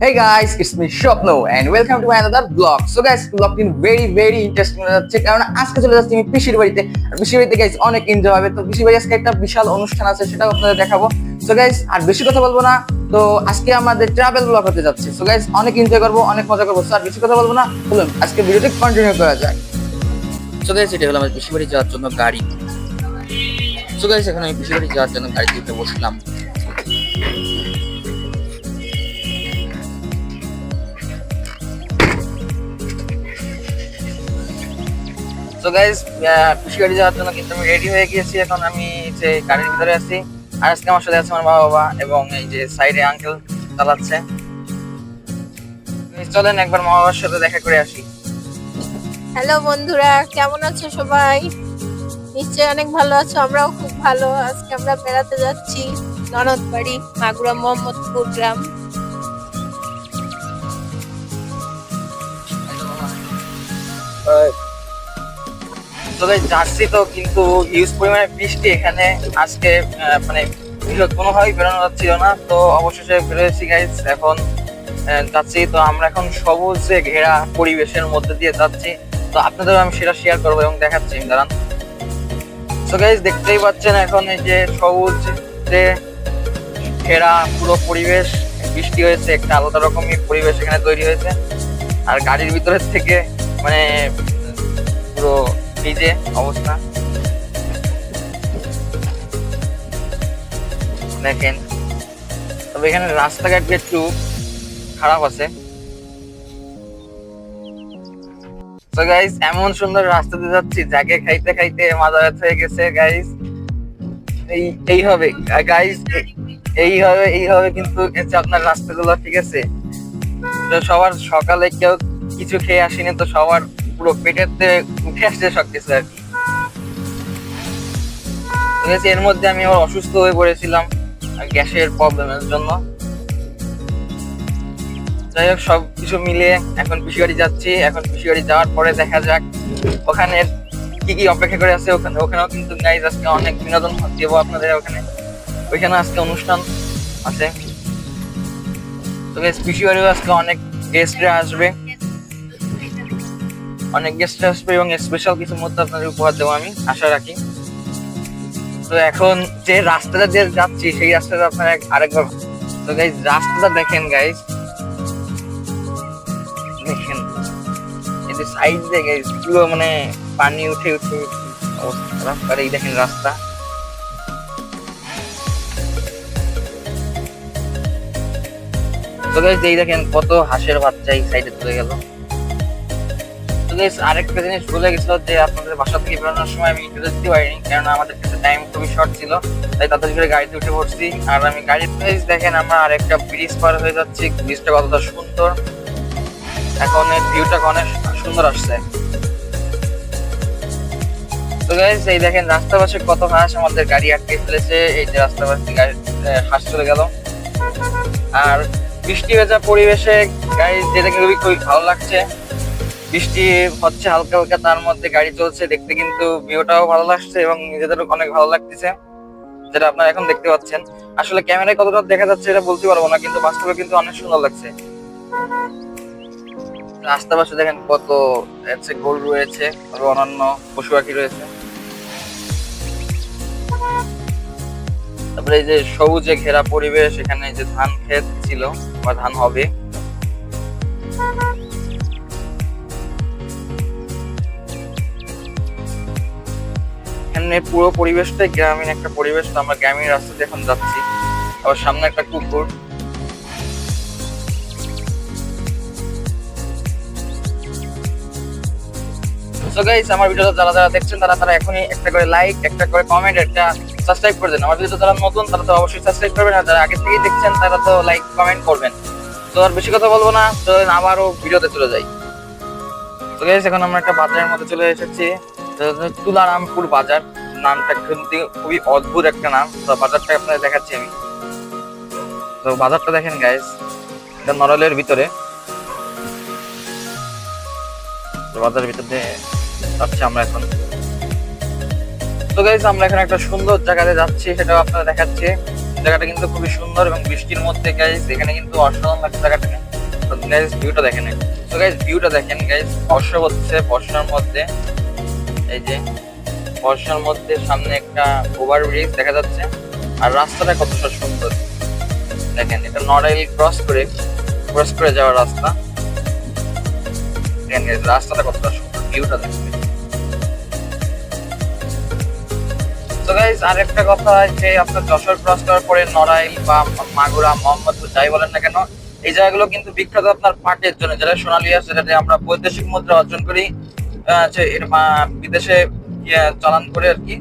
Hey guys, it's me Shopno and welcome to another vlog. So guys, vlogটি very very interesting হতে যাচ্ছে কারণ আজকে চলে যাচ্ছি আমি পিসির বাড়িতে। আর পিসির বাড়িতে গাইস অনেক এনজয় হবে। তো পিসির বাড়ি আজকে একটা বিশাল অনুষ্ঠান আছে সেটাও আপনাদের দেখাবো। সো গাইস আর বেশি কথা বলব না। তো আজকে আমাদের ট্রাভেল ব্লগ হতে যাচ্ছে। সো গাইস অনেক এনজয় করব অনেক মজা করব। So, আর বেশি কথা বলব না। বলুন আজকে ভিডিওটি কন্টিনিউ করা যায় সো গাইস এটা হলো আমার পিসির বাড়ি যাওয়ার জন্য গাড়ি। সো গাইস এখন আমি পিসির বাড়ি যাওয়ার জন্য গাড়িতে বসলাম। তো গাইজ খুশি গাড়ি যাওয়ার জন্য কিন্তু আমি রেডি হয়ে গিয়েছি। এখন আমি যে গাড়ির ভিতরে আছি আর আজকে আমার সাথে আছে আমার মা বাবা এবং এই যে সাইডে আঙ্কেল চালাচ্ছে। চলেন একবার মা বাবার সাথে দেখা করে আসি। হ্যালো বন্ধুরা কেমন আছো সবাই? নিশ্চয়ই অনেক ভালো আছো আমরাও খুব ভালো। আজকে আমরা বেড়াতে যাচ্ছি ননদ বাড়ি মাগুরা মোহাম্মদপুর গ্রাম। তো guys, যাচ্ছি তো কিন্তু হিউজ পরিমাণে বৃষ্টি এখানে আজকে মানে কোনোভাবেই বেরোনো যাচ্ছিল না। তো অবশেষে বেরোয়েছি গাইজ এখন যাচ্ছি। তো আমরা এখন সবুজে ঘেরা পরিবেশের মধ্যে দিয়ে যাচ্ছি। তো আপনাদের আমি সেটা শেয়ার করব এবং দেখাচ্ছি দাঁড়ান। তো গাইজ দেখতেই পাচ্ছেন এখন এই যে সবুজ যে ঘেরা পুরো পরিবেশ। বৃষ্টি হয়েছে একটা আলাদা রকমই পরিবেশ এখানে তৈরি হয়েছে। আর গাড়ির ভিতরের থেকে মানে পুরো ভিজে অবস্থা। দেখেন। তবে এখানে রাস্তাঘাট একটু খারাপ আছে। এমন সুন্দর রাস্তাতে যাচ্ছি, যাকে খাইতে খাইতে মাথা ব্যথা হয়ে গেছে গাইস এই এই হবে। গাইস এই হবে এই হবে কিন্তু আপনার রাস্তাগুলো, ঠিক আছে? তো সবার সকালে কেউ কিছু খেয়ে আসেনি, তো সবার পুরো পেটের তে উঠে আসছে সবকিছু আর কি। এর মধ্যে আমি আবার অসুস্থ হয়ে পড়েছিলাম গ্যাসের প্রবলেমের জন্য। যাই হোক সব কিছু মিলিয়ে এখন পিসি বাড়ি যাচ্ছি। এখন পিসি বাড়ি যাওয়ার পরে দেখা যাক ওখানে কি কি অপেক্ষা করে আছে। ওখানে, ওখানেও কিন্তু গাইজ আজকে অনেক বিনোদন দেবো আপনাদের ওখানে। ওইখানে আজকে অনুষ্ঠান আছে। তো গাইজ পিসি বাড়িও আজকে অনেক গেস্টরা আসবে। অনেক গেস্ট আসবে এবং স্পেশাল কিছু মধ্যে আপনাদের উপহার দেবো আমি, আশা রাখি। তো এখন যে রাস্তাটা দিয়ে যাচ্ছি, সেই রাস্তাটা আপনারা আরেকবার তো গাইজ রাস্তাটা দেখেন গাইজ দেখেন যে সাইড দিয়ে পুরো মানে পানি উঠে উঠে খারাপ এই দেখেন রাস্তা। তো গাইজ এই দেখেন কত হাঁসের বাচ্চা এই সাইডে চলে গেল। Guys, আরেকটা জিনিস ভুলে গেছিল যে আপনাদের বাসা থেকে বেরোনোর সময় আমি ইন্টারভিউ দিতে পারিনি কারণ আমাদের কাছে টাইম খুবই শর্ট ছিল তাই তাড়াতাড়ি করে গাড়িতে উঠে পড়ছি। আর আমি গাড়ির প্রাইস দেখেন আমরা আরেকটা ব্রিজ পার হয়ে যাচ্ছি ব্রিজটা কতটা সুন্দর। এখন এর ভিউটা অনেক সুন্দর আসছে। তো গাইজ এই দেখেন রাস্তার পাশে কত হাঁস আমাদের গাড়ি আটকে ফেলেছে এই যে রাস্তার পাশে গাড়ি হাঁস চলে গেল। আর বৃষ্টি ভেজা পরিবেশে গাড়ি যেতে খুবই খুবই ভালো লাগছে। বৃষ্টি হচ্ছে হালকা হালকা, তার মধ্যে গাড়ি চলছে, দেখতে কিন্তু ভিউটাও ভালো লাগছে এবং নিজেদেরও অনেক ভালো লাগতেছে, যেটা আপনারা এখন দেখতে পাচ্ছেন। আসলে ক্যামেরায় কতটা দেখা যাচ্ছে এটা বলতে পারব না, কিন্তু বাস্তবে কিন্তু অনেক সুন্দর লাগছে। রাস্তা পাশে দেখেন কত, হচ্ছে গরু রয়েছে, আরও অন্যান্য পশু পাখি রয়েছে। তারপরে এই যে সবুজে ঘেরা পরিবেশ, এখানে যে ধান ক্ষেত ছিল, বা ধান হবে। এখানে পুরো পরিবেশটাই গ্রামীণ একটা পরিবেশ, তো আমরা গ্রামীণ রাস্তাতে এখন যাচ্ছি। আবার সামনে একটা কুকুর। আমার ভিডিওটা যারা যারা দেখছেন, তারা তারা এখনই একটা করে লাইক একটা করে কমেন্ট একটা সাবস্ক্রাইব করে দেন। আমার ভিডিওটা যারা নতুন, তারা তো অবশ্যই সাবস্ক্রাইব করবেন, আর যারা আগে থেকেই দেখছেন, তারা তো লাইক কমেন্ট করবেন। তো আর বেশি কথা বলব না তো আবারও ভিডিওতে চলে যাই। তো গাইস এখন আমরা একটা বাজারের মধ্যে চলে এসেছি। তুলারামপুর বাজার। নামটা কিন্তু খুবই অদ্ভুত একটা নাম। তো বাজারটা আপনাদের দেখাচ্ছি আমি। তো বাজারটা দেখেন গাইস এটা নরলের ভিতরে। বাজারের ভিতর দিয়ে যাচ্ছি আমরা এখন। তো গাইস আমরা এখন একটা সুন্দর জায়গাতে যাচ্ছি, সেটাও আপনারা দেখাচ্ছি। জায়গাটা কিন্তু খুবই সুন্দর এবং বৃষ্টির মধ্যে গাইস এখানে কিন্তু অসাধারণ লাগছে জায়গাটাকে গাইজ ভিউটা দেখেন। তো গাইজ ভিউটা দেখেন গাইজ বর্ষা হচ্ছে বর্ষার মধ্যে। এই যে বর্ষার মধ্যে সামনে একটা ওভার ব্রিজ দেখা যাচ্ছে। আর রাস্তাটা কতটা সুন্দর। দেখেন, এটা নড়াইল ক্রস করে ক্রস করে যাওয়ার রাস্তা। দেখেন রাস্তাটা কতটা সুন্দর ভিউটা দেখেন তো গাইজ কথা যে আপনার যশোর ক্রস করার পরে নড়াইল বা মাগুরা, মোহাম্মদপুর, যাই বলেন না কেন, এই জায়গাগুলো কিন্তু বিখ্যাত আপনার পাটের জন্য। যেটা সোনালিয়া, সেটাতে আমরা বৈদেশিক মুদ্রা অর্জন করি। বিদেশে চালান করে আর কি,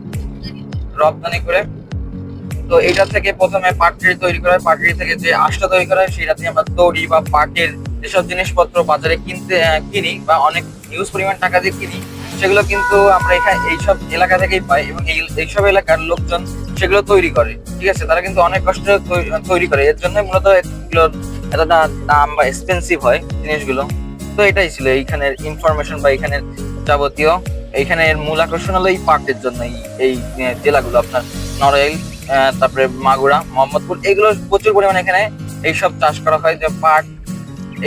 রপ্তানি করে। তো এটা থেকে প্রথমে পাটরি তৈরি করা হয় পাটরি থেকে যে আঁশটা তৈরি করা হয় সেটা দিয়ে আমরা দড়ি বা পাটের যেসব জিনিসপত্র বাজারে কিনতে কিনি বা অনেক হিউজ পরিমাণ টাকা দিয়ে কিনি, সেগুলো কিন্তু আমরা এখানে এইসব এলাকা থেকেই পাই এবং এই, এইসব এলাকার লোকজন সেগুলো তৈরি করে, ঠিক আছে? তারা কিন্তু অনেক কষ্ট তৈরি করে। এর জন্য মূলত এগুলোর এতটা দাম বা এক্সপেন্সিভ হয় জিনিসগুলো। তো এটাই ছিল এইখানের ইনফরমেশন বা এইখানের যাবতীয় এইখানে এর মূল আকর্ষণ হলো এই পার্কের জন্য এই জেলাগুলো, আপনার নড়াইল তারপরে মাগুরা, মোহাম্মদপুর, এগুলো প্রচুর পরিমাণে এখানে এইসব চাষ করা হয়, যে পাট,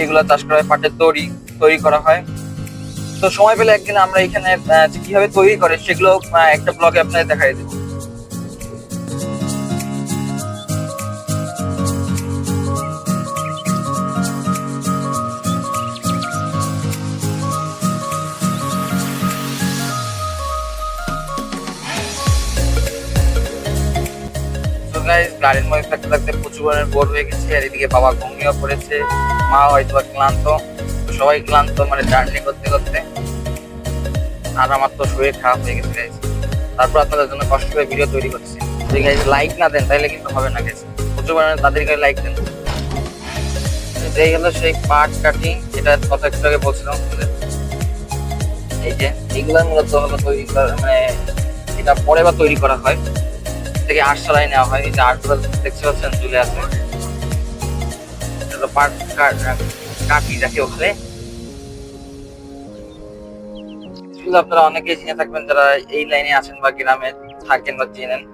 এগুলো চাষ করা হয়, পাটের তৈরি তৈরি করা হয়। তো সময় পেলে একদিন আমরা এখানে কীভাবে তৈরি করে সেগুলো একটা ব্লগে আপনাদের দেখাই দেবো। তো গাইস গাড়ির মধ্যে থাকতে থাকতে প্রচুর পরিমাণে বোর হয়ে গেছে, আর এদিকে বাবা ঘুমিয়ে পড়েছে, মা হয়তো ক্লান্ত। সবাই ক্লান্ত মানে জার্নি করতে করতে। আর আমার তো শরীর খারাপ হয়ে গেছে গাইস তারপর আপনাদের জন্য কষ্ট করে ভিডিও তৈরি করছি। যদি গাইস লাইক না দেন, তাহলে কিন্তু হবে না গাইস প্রচুর পরিমাণে তাদেরকে লাইক দেন। এই হলো সেই পাট কাটি যেটা কথা একটু আগে বলছিলাম এই যে এইগুলো মূলত হলো তৈরি করা মানে এটা পরে বা তৈরি করা হয়। থেকে আট সালাই নেওয়া হয়। এই যে আটগুলো দেখতে পাচ্ছেন, চলে আসে পাট কাট- ওখানে আপনারা অনেকেই চিনে থাকবেন যারা এই লাইনে আছেন বা গ্রামে থাকেন বা চেনেন।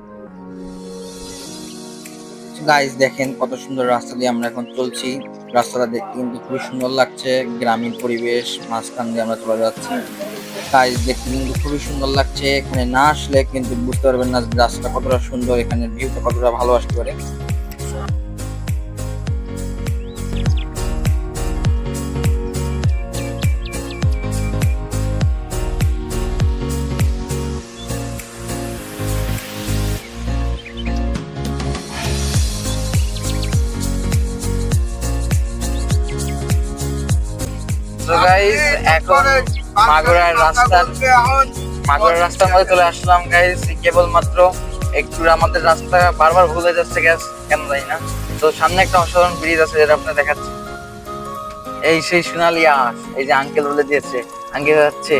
গাইস দেখেন কত সুন্দর রাস্তা দিয়ে আমরা এখন চলছি। রাস্তাটা দেখতে কিন্তু খুবই সুন্দর লাগছে। গ্রামীণ পরিবেশ, মাঝখান দিয়ে আমরা চলে যাচ্ছি। গাইস দেখতে কিন্তু খুবই সুন্দর লাগছে। এখানে না আসলে কিন্তু বুঝতে পারবেন না যে রাস্তাটা কতটা সুন্দর, এখানে ভিউটা কতটা ভালো আসতে পারে। এখন মাগুরার রাস্তার মাগুরার রাস্তার মধ্যে চলে আসলাম কেবলমাত্র একটু আমাদের রাস্তা বারবার ভুলে যাচ্ছে গ্যাস কেন জানি না। তো সামনে একটা অসাধারণ ব্রিজ আছে যেটা আপনার দেখাচ্ছি। এই সেই সোনালি আঁশ এই যে আঙ্কেল বলে দিয়েছে আঙ্কেল যাচ্ছে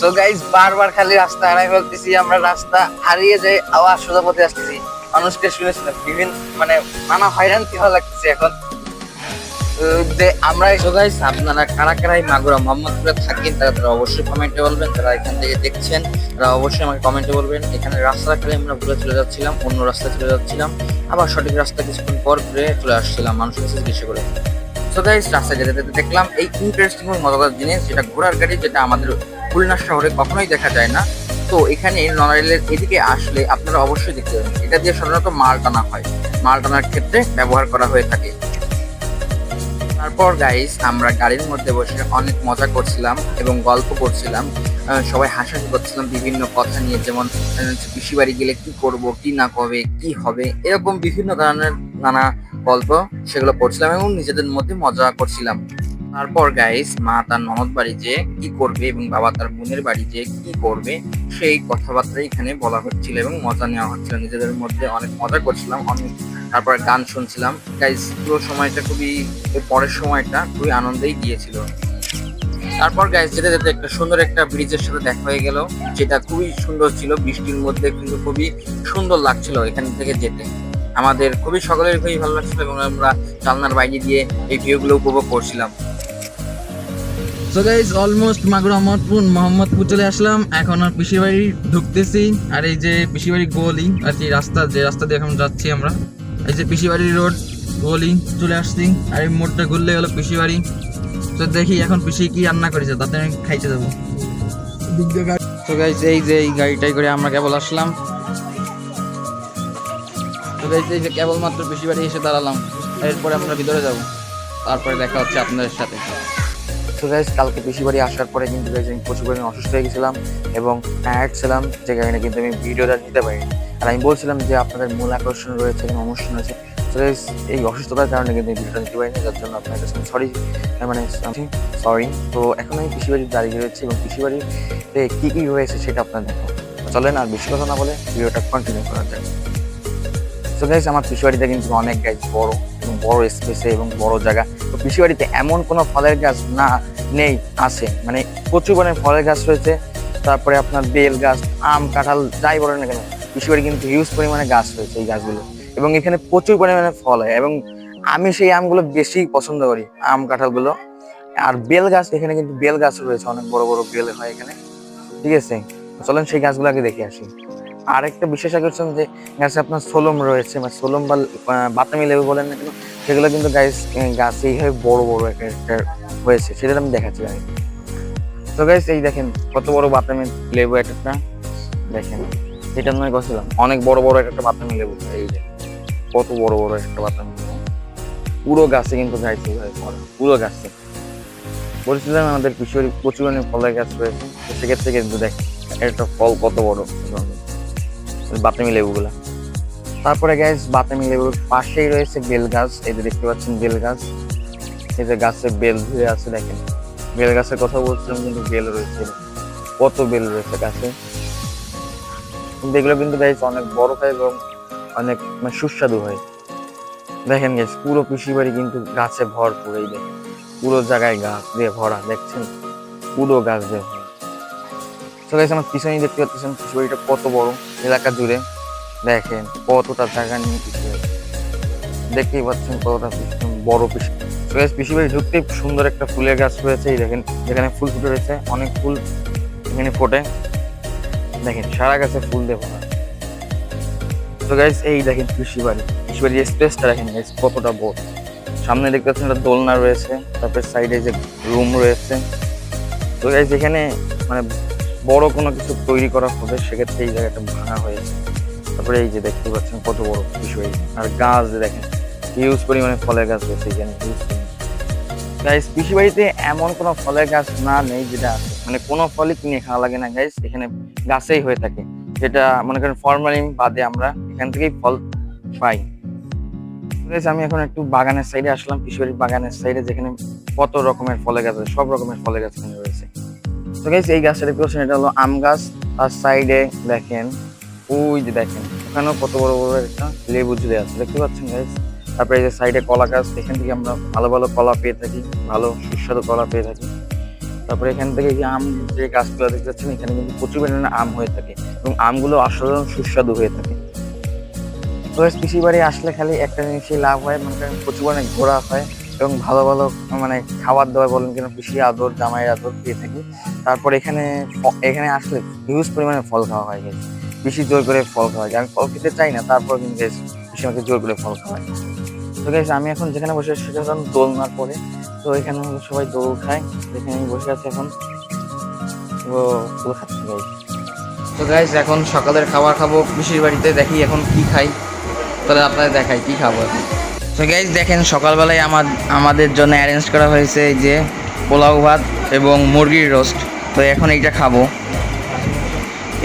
তো গাইস বারবার খালি রাস্তা হারাই ফেলতেছি আমরা রাস্তা হারিয়ে যাই আবার সোজা পথে আসতেছি। মানুষকে শুনেছিলাম বিভিন্ন মানে নানা হয়রান কি ভালো লাগতেছে এখন। আমরা গাইস আপনারা কারা কারা এই মাগুরা মোহাম্মদপুরে থাকেন, তারা তারা অবশ্যই কমেন্টে বলবেন যারা এখান থেকে দেখছেন, তারা অবশ্যই আমাকে কমেন্টে বলবেন। এখানে রাস্তা খালি আমরা ঘুরে চলে যাচ্ছিলাম, অন্য রাস্তায় চলে যাচ্ছিলাম। আবার সঠিক রাস্তা কিছুক্ষণ পর ঘুরে চলে আসছিলাম মানুষের কাছে জিজ্ঞেস করে। তো গাইস রাস্তায় যেতে যেতে দেখলাম এই ইন্টারেস্টিং মজাদার জিনিস, যেটা ঘোড়ার গাড়ি, যেটা আমাদের খুলনা শহরে কখনোই দেখা যায় না। তো এখানে নড়াইলের এদিকে আসলে আপনারা অবশ্যই দেখতে পাবেন। এটা দিয়ে সাধারণত মাল টানা হয়। মাল টানার ক্ষেত্রে ব্যবহার করা হয়ে থাকে। তারপর গাইস আমরা গাড়ির মধ্যে বসে অনেক মজা করছিলাম এবং গল্প করছিলাম। সবাই হাসাহাসি করছিলাম বিভিন্ন কথা নিয়ে, যেমন পিসি বাড়ি গেলে কি করব, কি না করবে, কি হবে, এরকম বিভিন্ন ধরনের নানা গল্প সেগুলো করছিলাম এবং নিজেদের মধ্যে মজা করছিলাম। তারপর গাইস মা তার ননদ বাড়ি যে কি করবে এবং বাবা তার বোনের বাড়ি যে কি করবে, সেই কথাবার্তা এখানে বলা হচ্ছিল এবং মজা নেওয়া হচ্ছিল। নিজেদের মধ্যে অনেক মজা করছিলাম, অনেক তারপর গান শুনছিলাম। গাইজ পুরো সময়টা খুবই পরের সময়টা খুবই আনন্দেই গিয়েছিল। তারপর গাইজ যেতে যেতে একটা সুন্দর একটা ব্রিজের সাথে দেখা হয়ে গেল, যেটা খুবই সুন্দর ছিল। বৃষ্টির মধ্যে কিন্তু খুবই সুন্দর লাগছিল এখান থেকে যেতে। আমাদের খুবই সকলের খুবই ভালো লাগছিল এবং আমরা জানলার বাইরে দিয়ে এই ভিউগুলো উপভোগ করছিলাম। So guys almost Magura, Mohammadpur Mohammadpur চলে আসলাম। এখন আর পিসির বাড়ি ঢুকতেছি। আর এই যে পিসির বাড়ি গলি, আর কি রাস্তা, যে রাস্তা দিয়ে এখন যাচ্ছি আমরা। এই যে পিসির বাড়ির রোড গলি চলে আসছি। আর এই মোড়টা ঘুরলে হলো পিসি বাড়ি তো দেখি এখন পিসি কি রান্না করেছে, তাতে আমি খাইতে যাব। তো গাইজ এই যে এই গাড়িটাই করে আমরা কেবল আসলাম। তো গাইজ এই যে কেবলমাত্র পিসি বাড়ি এসে দাঁড়ালাম। এরপরে আমরা ভিতরে যাব। তারপরে দেখা হচ্ছে আপনাদের সাথে। তো গাইজ কালকে পিসি বাড়ি আসার পরে কিন্তু guys, আমি প্রচুর পরিমাণে অসুস্থ হয়ে গেছিলাম এবং টায়ার্ড ছিলাম, যে কারণে কিন্তু আমি ভিডিওটা নিতে পারিনি। আর আমি বলছিলাম যে আপনাদের মূল আকর্ষণ রয়েছে এবং অনুষ্ঠান রয়েছে। এই অসুস্থতার কারণে কিন্তু এই ভিডিওটা নিতে পারিনি, যার জন্য আপনার কাছে সরি মানে সরি তো এখন আমি পিসি বাড়ির দাঁড়িয়ে রয়েছি এবং পিসি বাড়িতে কী কী রয়েছে সেটা আপনার দেখো। চলেন আর বেশি কথা না বলে ভিডিওটা কন্টিনিউ করা যায় তো গাইস আমার পিসি বাড়িতে কিন্তু অনেক গাছ বড় এবং বড় স্পেসে এবং বড় জায়গা। তো পিসি বাড়িতে এমন কোনো ফলের গাছ না, নেই, আছে। মানে প্রচুর পরিমাণে ফলের গাছ রয়েছে। তারপরে আপনার বেল গাছ, আম, কাঁঠাল, যাই বলেন না কেন বাড়ি কিন্তু হিউজ পরিমাণে গাছ রয়েছে এই গাছগুলো। এবং এখানে প্রচুর পরিমাণে ফল হয় এবং আমি সেই আমগুলো বেশি পছন্দ করি, আম, কাঁঠালগুলো। আর বেল গাছ, এখানে কিন্তু বেল গাছ রয়েছে, অনেক বড় বড় বেল হয় এখানে। ঠিক আছে? চলেন সেই গাছগুলো আগে দেখে আসি। আর একটা বিশেষ আকর্ষণ যে গাছে আপনার সোলম রয়েছে, বা সোলম বা বাতামি লেবু বলেন না কেন, সেগুলো কিন্তু গাছ গাছ এইভাবে বড় বড় একটা হয়েছে, সেটা আমি দেখাচ্ছি আমি তো গাইস এই দেখেন কত বড় বাতামি লেবু একটা, দেখেন। এটা নয় গছিলাম। অনেক বড় বড় এক একটা বাতামি লেবু এই যে। কত বড় বড় একটা বাতামি লেবু। পুরো গাছে কিন্তু ভরা পুরো গাছে। বলছিলাম আমাদের কিশোরী প্রচুর পরিমাণে ফলের গাছ রয়েছে সেক্ষেত্রে কিন্তু দেখ, একটা ফল কত বড়। বাতামি লেবুগুলা। তারপরে গ্যাস বাতামি লেবুর পাশেই রয়েছে বেল গাছ। এই যে দেখতে পাচ্ছেন বেল গাছ। এই যে গাছে বেল ধুয়ে আছে দেখেন। বেল গাছের কথা বলছিলাম কিন্তু বেল রয়েছে। কত বেল রয়েছে গাছে। কিন্তু এগুলো কিন্তু গাছ অনেক বড় হয় এবং অনেক মানে সুস্বাদু হয়। দেখেন গ্যাস পুরো কৃষি বাড়ি কিন্তু গাছে ভরপুর এই দেখেন। পুরো জায়গায় গাছ দিয়ে ভরা, দেখছেন? পুরো গাছ দিয়ে ভরা। তো গাইস আমার পিছনেই দেখতে পাচ্ছেন কৃষি বাড়িটা কত বড়, এলাকা জুড়ে। দেখেন কতটা জায়গা নিয়ে কৃষি বাড়ি। দেখতেই পাচ্ছেন কতটা বড় কৃষি। তো গাইস কৃষি বাড়ি ঢুকতেই সুন্দর একটা ফুলের গাছ রয়েছে, এই দেখেন। যেখানে ফুল ফুটে রয়েছে, অনেক ফুল এখানে ফোটে। দেখেন, সারা গাছে ফুল দিয়ে ভরা তো গাইস এই দেখেন কৃষি বাড়ি। কৃষি বাড়ির স্পেসটা দেখেন গাইস কতটা বড়। সামনে দেখতে পাচ্ছেন একটা দোলনা রয়েছে, তারপরে সাইডে যে রুম রয়েছে। তো গাইস এখানে মানে বড় কোনো কিছু তৈরি করা হবে, সেক্ষেত্রে এই জায়গাটা ভাঙা হয়েছে। তারপরে এই যে দেখতে পাচ্ছেন কত বড় বিষয় আর গাছ দেখেন হিউজ পরিমাণে ফলের গাছ রয়েছে এখানে হিউজ গাইস কৃষি বাড়িতে এমন কোনো ফলের গাছ না নেই যেটা আছে। মানে কোনো ফলই কিনে খাওয়া লাগে না গাইস এখানে গাছেই হয়ে থাকে। যেটা মনে করেন ফরমালিন বাদে আমরা এখান থেকেই ফল পাই। আমি এখন একটু বাগানের সাইডে আসলাম কিশোরী বাগানের সাইডে যেখানে কত রকমের ফলের গাছ আছে, সব রকমের ফলের গাছ এখানে রয়েছে। তো গাইস এই গাছটা দেখতে পাচ্ছেন, এটা হলো আম গাছ। আর সাইডে দেখেন, ওই যে দেখেন, ওখানেও কত বড় বড় একটা লেবু ঝুলে আছে, দেখতে পাচ্ছেন গাইস তারপরে এই যে সাইডে কলা গাছ, এখান থেকে আমরা ভালো ভালো কলা পেয়ে থাকি, ভালো সুস্বাদু কলা পেয়ে থাকি। তারপরে এখান থেকে যে আম যে গাছগুলো দেখতে পাচ্ছেন, এখানে কিন্তু প্রচুর পরিমাণে আম হয়ে থাকে এবং আমগুলো অসাধারণ সুস্বাদু হয়ে থাকে। তো কৃষি বাড়ি আসলে খালি একটা জিনিসই লাভ হয় মানে প্রচুর পরিমাণে ঘোরা হয় এবং ভালো ভালো মানে খাবার দাবার বলেন কিনা পিসি আদর, জামাই আদর পেয়ে থাকি। তারপর এখানে এখানে আসলে হিউজ পরিমাণে ফল খাওয়া হয় গেছে বেশি জোর করে ফল খাওয়া হয়। আমি ফল খেতে চাই না, তারপর কিন্তু বেশি আমাকে জোর করে ফল খাওয়ায় তো গেছে আমি এখন যেখানে বসে সেটা দোলনার পরে। তো এখানে সবাই দোল খায় যেখানে আমি বসে আছি এখন। দোল খাচ্ছি গাইস তো গাইস এখন সকালের খাবার খাব, পিসির বাড়িতে দেখি এখন কি খাই। তাহলে আপনাদের দেখাই কি খাব এখন। তো গাইস দেখেন, সকালবেলায় আমার, আমাদের জন্য অ্যারেঞ্জ করা হয়েছে এই যে পোলাও ভাত এবং মুরগির রোস্ট তো এখন এইটা খাব।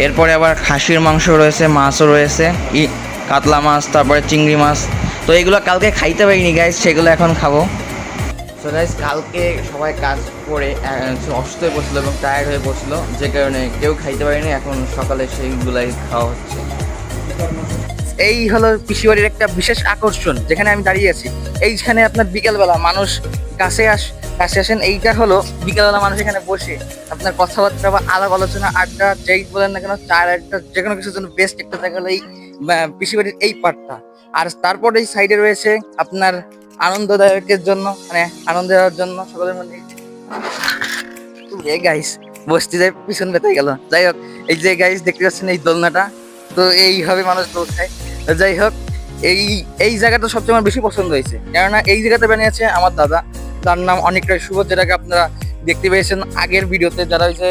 এরপরে আবার খাসির মাংস রয়েছে, মাছও রয়েছে কাতলা মাছ, তারপরে চিংড়ি মাছ। তো এগুলো কালকে খাইতে পারিনি গাইস সেগুলো এখন খাব। তো গাইস কালকে সবাই কাজ করে অসুস্থ হয়ে পড়ছিল এবং টায়ার্ড হয়ে পড়ছিল, যে কারণে কেউ খাইতে পারেনি, এখন সকালে সেইগুলাই খাওয়া হচ্ছে। এই হলো পিসিবাড়ির একটা বিশেষ আকর্ষণ, যেখানে আমি দাঁড়িয়ে আছি। এইখানে আপনার বিকেলবেলা মানুষ কাছে আস, কাছে আসেন, এইটা হলো বিকেলবেলা মানুষ এখানে বসে আপনার কথাবার্তা বা আলাপ আলোচনা, আড্ডা, যেই বলেন না কেন চার একটা যে কোনো কিছুর জন্য বেস্ট একটা জায়গা হলো এই পিসিবাড়ির এই পার্টটা আর তারপর এই সাইডে রয়েছে আপনার আনন্দদায়কের জন্য মানে আনন্দ দেওয়ার জন্য সকলের মধ্যে। গাইস বসতে যাই পিছন বেঁধে গেল। যাই হোক, এই যে গাইস দেখতে পাচ্ছেন এই দোলনাটা। তো এইভাবে মানুষ দোল খায় যাই হোক, এই এই জায়গাটা সবচেয়ে আমার বেশি পছন্দ হয়েছে। কেননা এই জায়গাতে বানিয়েছে আমার দাদা। তার নাম অনেক রায় শুভ, যেটাকে আপনারা দেখতে পেয়েছেন আগের ভিডিওতে। যারা হচ্ছে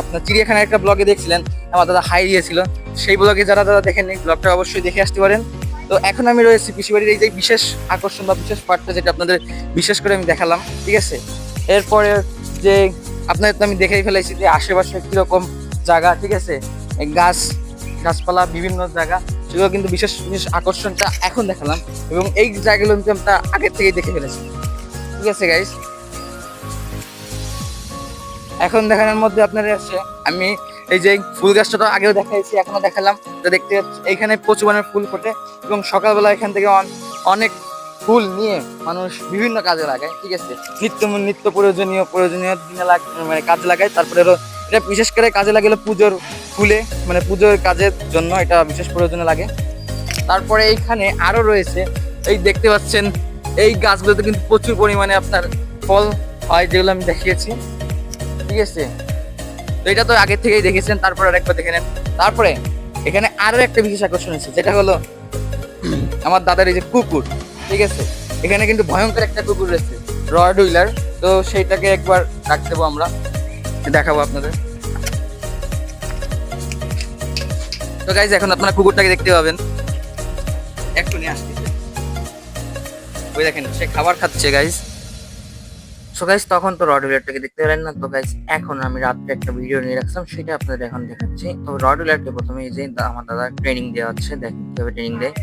আপনার চিড়িয়াখানার একটা ব্লগে দেখছিলেন, আমার দাদা হাই দিয়েছিল। সেই ব্লগে যারা দাদা দেখেননি ব্লগটা অবশ্যই দেখে আসতে পারেন। তো এখন আমি রয়েছি পিসিবাড়ির এই যে বিশেষ আকর্ষণ বা বিশেষ পার্টটা যেটা আপনাদের বিশেষ করে আমি দেখালাম, ঠিক আছে? এরপরে যে আপনাদের তো আমি দেখেই ফেলেছি যে আশেপাশে কীরকম জায়গা, ঠিক আছে? গাছ, গাছপালা, বিভিন্ন জায়গা, সেগুলো কিন্তু বিশেষ বিশেষ আকর্ষণটা এখন দেখালাম এবং এই জায়গাগুলো কিন্তু আমরা আগের থেকেই দেখে ফেলেছি, ঠিক আছে গাইস এখন দেখানোর মধ্যে আপনারা আছে, আমি এই যে ফুল গাছটা তো আগেও দেখাইছি, এখনও দেখালাম। তো দেখতে এইখানে প্রচুর পরিমাণে ফুল ফোটে এবং সকালবেলা এখান থেকে অনেক ফুল নিয়ে মানুষ বিভিন্ন কাজে লাগায়, ঠিক আছে? নিত্য নিত্য প্রয়োজনীয় প্রয়োজনীয় দিনে মানে কাজে লাগায়। তারপরে এটা বিশেষ করে কাজে লাগে পুজোর ফুলে মানে পুজোর কাজের জন্য এটা বিশেষ প্রয়োজনে লাগে। তারপরে এইখানে আরও রয়েছে, এই দেখতে পাচ্ছেন, এই গাছগুলোতে কিন্তু প্রচুর পরিমাণে আপনার ফল হয় যেগুলো আমি দেখিয়েছি, ঠিক আছে? তো এটা তো আগে থেকেই দেখেছেন, তারপরে আরেকবার দেখে নেন। তারপরে এখানে আরও একটা বিশেষ আকর্ষণ আছে যেটা হলো আমার দাদার এই যে কুকুর, ঠিক আছে? এখানে কিন্তু ভয়ঙ্কর একটা কুকুর রয়েছে, রড হুইলার। তো সেইটাকে একবার ডাক দেবো আমরা, দেখাবো আপনাদের। তো গাইজ এখন আপনারা কুকুরটাকে দেখতে পাবেন। এক্ষুনি আসতেছে ওই দেখেন, সে খাবার খাচ্ছে গাইজ সো গাইজ তখন তো রড হুইলারটাকে দেখতে পেলেন না। তো গাইজ এখন আমি রাত্রে একটা ভিডিও নিয়ে রাখলাম, সেটা আপনাদের এখন দেখাচ্ছি। তো রড হুইলারকে প্রথমে এই যে আমার দাদা ট্রেনিং দেওয়া হচ্ছে, দেখেন কীভাবে ট্রেনিং দেয়।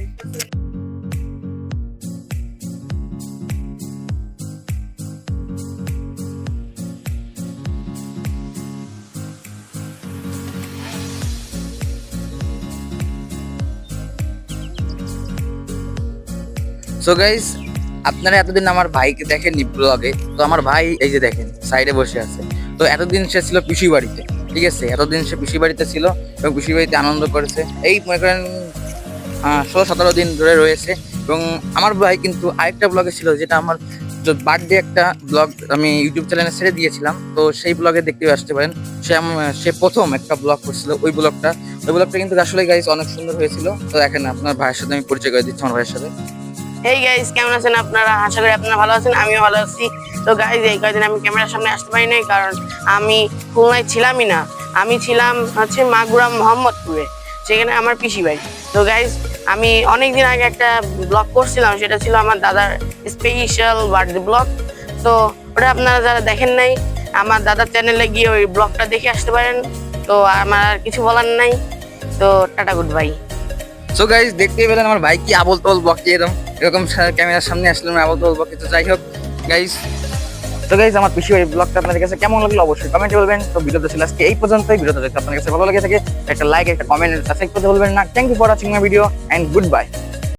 সো গাইজ আপনারা এতদিন আমার ভাইকে দেখেননি ব্লগে তো আমার ভাই এই যে দেখেন সাইডে বসে আছে। তো এতদিন সে ছিল পিসি বাড়িতে, ঠিক আছে? এতদিন সে পিসি বাড়িতে ছিল এবং পিসি বাড়িতে আনন্দ করেছে। এই মনে করেন ষোলো সতেরো দিন ধরে রয়েছে এবং আমার ভাই কিন্তু আরেকটা ব্লগে ছিল, যেটা আমার বার্থডে একটা ব্লগ আমি ইউটিউব চ্যানেলে ছেড়ে দিয়েছিলাম। তো সেই ব্লগে দেখতে আসতে পারেন। সে সে প্রথম একটা ব্লগ করছিল ওই ব্লগটা ওই ব্লগটা কিন্তু আসলে গাইজ অনেক সুন্দর হয়েছিল। তো দেখেন, আপনার ভাইয়ের সাথে আমি পরিচয় করে দিচ্ছি, আমার ভাইয়ের সাথে। এই গাইস কেমন আছেন আপনারা? আশা করি আপনারা ভালো আছেন, আমিও ভালো আছি। তো গাইজ এই কয়দিন আমি ক্যামেরার সামনে আসতে পারি নাই, কারণ আমি খুলনায় ছিলামই না। আমি ছিলাম হচ্ছে মাগুরা মোহাম্মদপুরে সেখানে আমার পিসি ভাই। তো গাইজ আমি অনেক দিন আগে একটা ব্লগ করছিলাম, সেটা ছিল আমার দাদার স্পেশাল বার্থডে ব্লগ তো ওটা আপনারা যারা দেখেন নাই, আমার দাদার চ্যানেলে গিয়ে ওই ব্লগটা দেখে আসতে পারেন। তো আমার আর কিছু বলার নাই। তো tata good bye so guys দেখতেই পেলেন আমার ভাই কি আবল তবল বকে এরকম এরকম ক্যামেরার সামনে আসলে আমি আবার বলব কিন্তু যাই হোক গাইজ তো গাইজ আমার পিসি এই ব্লগটা আপনাদের কাছে কেমন লাগল অবশ্যই কমেন্টে বলবেন। তো ভিডিওতে ছিল আজকে এই পর্যন্তই। ভিডিওটা দেখতে আপনার কাছে ভালো লাগে থাকে, একটা লাইক একটা কমেন্ট করতে বলবেন না। Thank you for watching my video and goodbye